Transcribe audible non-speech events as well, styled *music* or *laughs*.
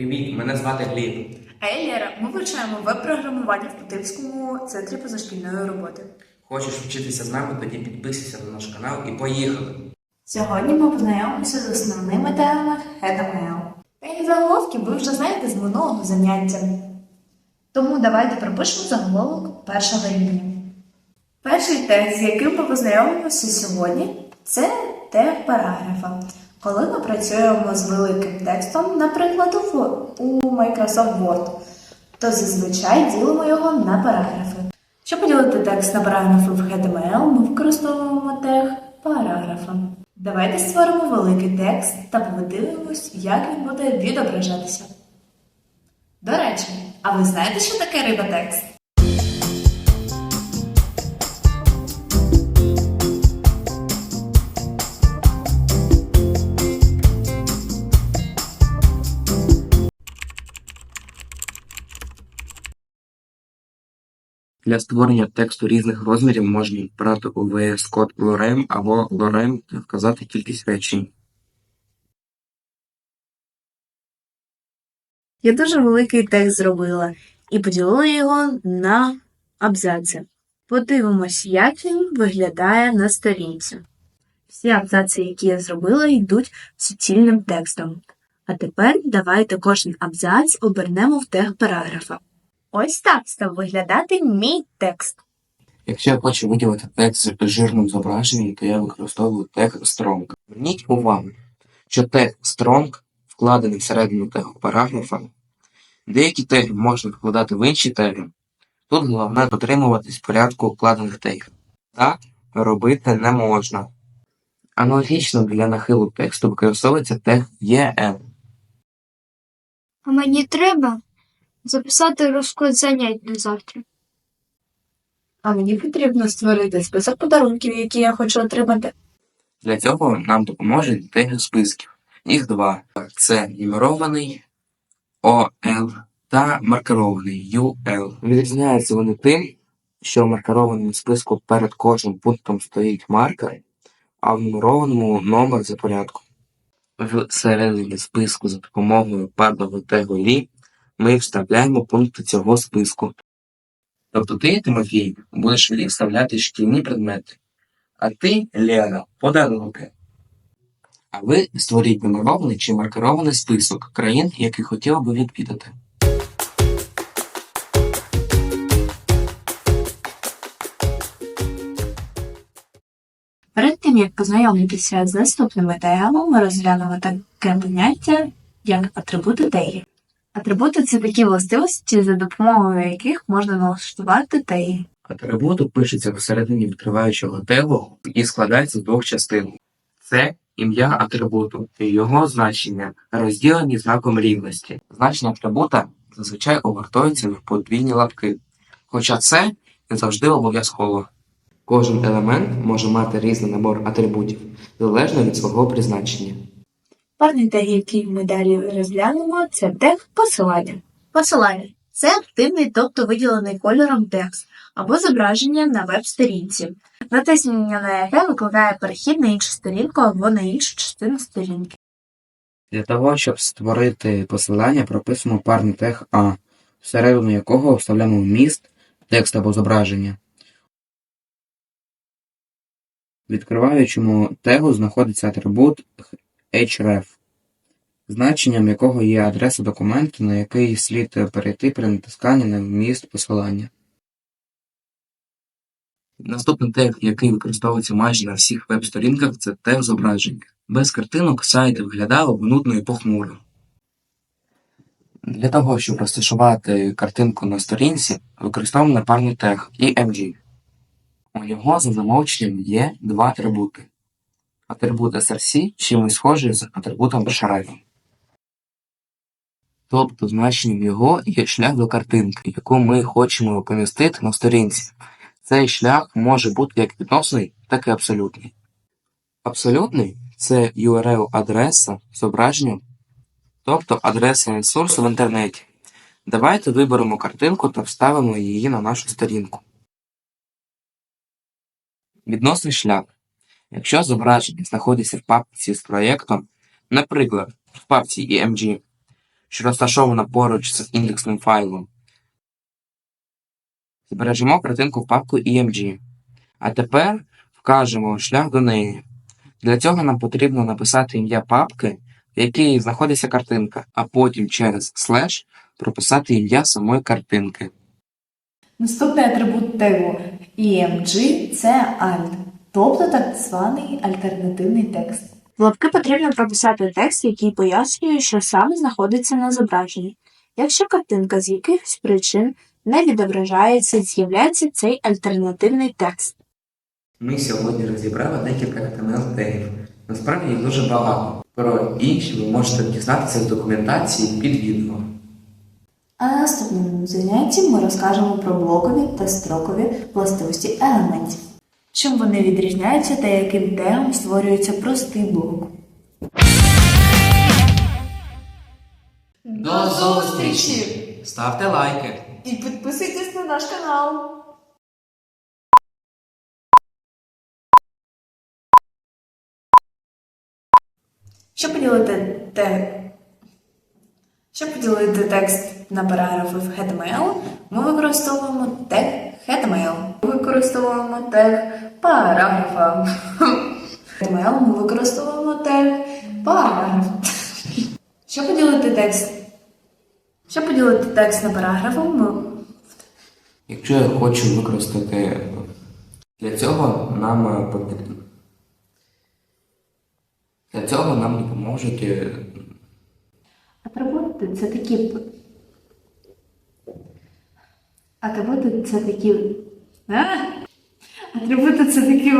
Привіт, мене звати Гліб. А я Лєра. Ми вивчаємо веб-програмування в Путильському центрі позашкільної роботи. Хочеш вчитися з нами, тоді підписуйся на наш канал і поїхали. Сьогодні ми познайомимося з основними темами HTML. Певні заголовки ви вже знаєте з минулого заняття. Тому давайте пропишемо заголовок першого рівня. Перший текст, з яким ми познайомимося сьогодні, це тег параграфа. Коли ми працюємо з великим текстом, наприклад, у Microsoft Word, то зазвичай ділимо його на параграфи. Щоб поділити текст на параграфи в HTML, ми використовуємо тег параграфа. Давайте створимо великий текст та подивимось, як він буде відображатися. До речі, а ви знаєте, що таке рибатекст? Для створення тексту різних розмірів можна брати у VS Code Lorem або Lorem та вказати кількість речень. Я дуже великий текст зробила і поділила його на абзаци. Подивимось, як він виглядає на сторінці. Всі абзаци, які я зробила, йдуть суцільним текстом. А тепер давайте кожен абзац обернемо в тег параграфа. Ось так став виглядати мій текст. Якщо я хочу виділити текст з жирним зображенням, то я використовую тег Strong. Зверніть увагу, що тег Strong вкладений всередину тегу параграфа. Деякі теги можна вкладати в інші теги. Тут головне дотримуватись порядку вкладених тегів. Так робити не можна. Аналогічно для нахилу тексту використовується тег EN. А мені треба записати розклад занять на завтра. А мені потрібно створити список подарунків, які я хочу отримати. Для цього нам допоможуть теги списків. Їх два. Це нумерований OL та маркерований UL. Відрізняються вони тим, що в маркерованому списку перед кожним пунктом стоїть маркер, а в нумерованому номер за порядком. Всередині списку за допомогою парного тегу лі ми вставляємо пункти цього списку. Тобто ти, Тимофій, будеш в вставляти шкільні предмети, а ти, Лена, подарунки. А ви створіть нумерований чи маркерований список країн, які хотіли би відвідати. Перед тим, як познайомитися з наступними тегами, ми розглянемо таке поняття, як атрибути тегів. Атрибути це такі властивості, за допомогою яких можна налаштувати теги. Атрибут пишеться всередині відкриваючого тегу і складається з двох частин. Це ім'я атрибуту і його значення, розділені знаком рівності. Значення атрибута зазвичай обертаються в подвійні лапки, хоча це не завжди обов'язково. Кожен елемент може мати різний набор атрибутів, залежно від свого призначення. Парний тег, який ми далі розглянемо, це тег посилання. Посилання це активний, тобто виділений кольором текст або зображення на веб-сторінці, натиснення на яке викликає перехід на іншу сторінку або на іншу частину сторінки. Для того, щоб створити посилання, прописуємо парний тег А, всередину якого вставляємо вміст, текст або зображення. Відкриваючому тегу знаходиться атрибут href, значенням якого є адреса документу, на який слід перейти при натисканні на вміст посилання. Наступний тег, який використовується майже на всіх веб-сторінках, це тег зображення. Без картинок сайт виглядав нудно і похмуро. Для того, щоб розташувати картинку на сторінці, використовуємо парний тег EMG. У нього за замовченням є два атрибути. Атрибут SRC чимось схожий з атрибутом Besharavi. Тобто значенням його є шлях до картинки, яку ми хочемо помістити на сторінці. Цей шлях може бути як відносний, так і абсолютний. Абсолютний це URL-адреса зображення, тобто адреса ресурсу в інтернеті. Давайте виберемо картинку та вставимо її на нашу сторінку. Відносний шлях. Якщо зображення знаходиться в папці з проєктом, наприклад, в папці EMG, що розташована поруч з індексним файлом. Збережемо картинку в папку EMG. А тепер вкажемо шлях до неї. Для цього нам потрібно написати ім'я папки, в якій знаходиться картинка, а потім через слеш прописати ім'я самої картинки. Наступний атрибут тегу EMG – це alt, тобто так званий альтернативний текст. В лапки потрібно прописати текст, який пояснює, що саме знаходиться на зображенні. Якщо картинка з якихось причин не відображається, з'являється цей альтернативний текст. Ми сьогодні розібрали декілька HTML тегів. Насправді їх дуже багато. Про інші ви можете дізнатися з документації під відео. А на наступному занятті ми розкажемо про блокові та строкові властивості елементів. Чим вони відрізняються та яким тегом створюється простий блок. До зустрічі! Ставте лайки! І підписуйтесь на наш канал! Щоб поділити те... Щоб поділити текст на параграфи в HTML, ми використовуємо тег HTML. Ми використовуємо тег параграфа. *laughs* HTML ми використовуємо тег параграф. *laughs* Щоб поділити текст щоб поділити текст на параграфи, ми Якщо я хочу використати для цього нам е, потрібно. Для цього нам допоможуть е, атрибути це такі. Атрибути це такі. А? Атрибути це такі.